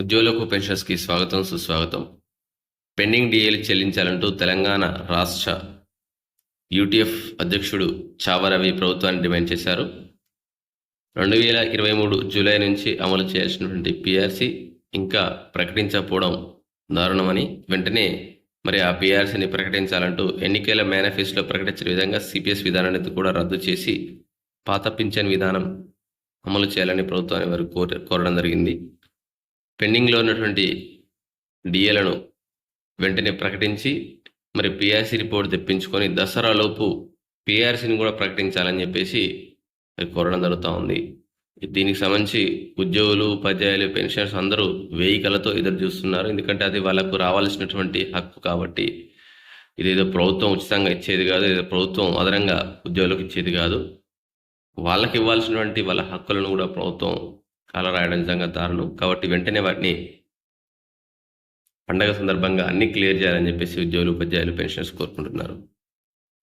ఉద్యోగులకు పెన్షన్స్కి స్వాగతం సుస్వాగతం. పెండింగ్ డిఏలు చెల్లించాలంటూ తెలంగాణ రాష్ట్ర యూటీఎఫ్ అధ్యక్షుడు చావరవి ప్రభుత్వాన్ని డిమాండ్ చేశారు. రెండు వేల ఇరవై మూడు జూలై నుంచి అమలు చేయాల్సినటువంటి పిఆర్సీ ఇంకా ప్రకటించకపోవడం దారుణమని వెంటనే మరి ఆ పిఆర్సీని ప్రకటించాలంటూ ఎన్నికల మేనిఫెస్టోలో ప్రకటించిన విధంగా సిపిఎస్ విధానాన్ని కూడా రద్దు చేసి పాత పింఛన్ విధానం అమలు చేయాలని ప్రభుత్వాన్ని వారు కోర కోరడం జరిగింది. పెండింగ్లో ఉన్నటువంటి డిఏలను వెంటనే ప్రకటించి మరి పిఆర్సీ రిపోర్ట్ తెప్పించుకొని దసరాలోపు పిఆర్సీని కూడా ప్రకటించాలని చెప్పేసి కోరడం జరుగుతూ ఉంది. దీనికి సంబంధించి ఉద్యోగులు ఉపాధ్యాయులు పెన్షనర్స్ అందరూ వేయికలతో కలతో ఎదురు చూస్తున్నారు. ఎందుకంటే అది వాళ్ళకు రావాల్సినటువంటి హక్కు కాబట్టి ఇదేదో ప్రభుత్వం ఉచితంగా ఇచ్చేది కాదు ఏదో ప్రభుత్వం అదనంగా ఉద్యోగులకు ఇచ్చేది కాదు. వాళ్ళకి ఇవ్వాల్సినటువంటి వాళ్ళ హక్కులను కూడా ప్రభుత్వం కాలరాయడం నిజంగా దారుణం. కాబట్టి వెంటనే వాటిని పండగ సందర్భంగా అన్ని క్లియర్ చేయాలని చెప్పేసి ఉద్యోగులు ఉపాధ్యాయులు పెన్షనర్స్ కోరుకుంటున్నారు.